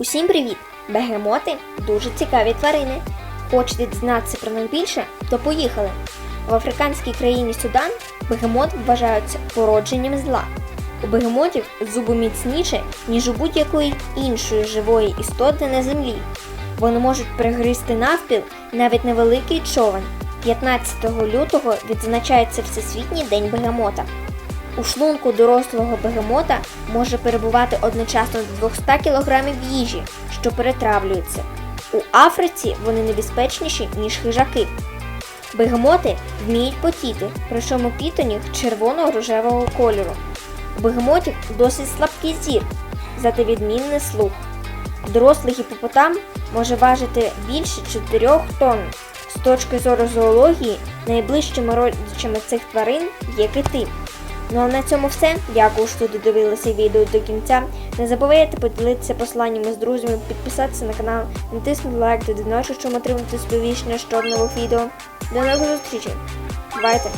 Усім привіт! Бегемоти дуже цікаві тварини. Хочете дізнатися про них більше? То поїхали. В африканській країні Судан бегемот вважаються породженням зла. У бегемотів зуби міцніші, ніж у будь-якої іншої живої істоти на землі. Вони можуть пригризти навпіл навіть невеликий човен. 15 лютого відзначається Всесвітній день бегемота. У шлунку дорослого бегемота може перебувати одночасно до 200 кг їжі, що перетравлюється. У Африці вони небезпечніші, ніж хижаки. Бегемоти вміють потіти, причому піт червоно-рожевого кольору. У бегемотів досить слабкий зір, зате відмінний слух. Дорослий гіпопотам може важити більше 4 тонн. З точки зору зоології, найближчими родичами цих тварин є кити. Ну а на цьому все. Дякую, що додивилися відео до кінця. Не забувайте поділитися посланнями з друзями, підписатися на канал, натиснути лайк та дзвіночок, щоб отримати сповіщення щодо нових відео. До нових зустрічей. Бувайте!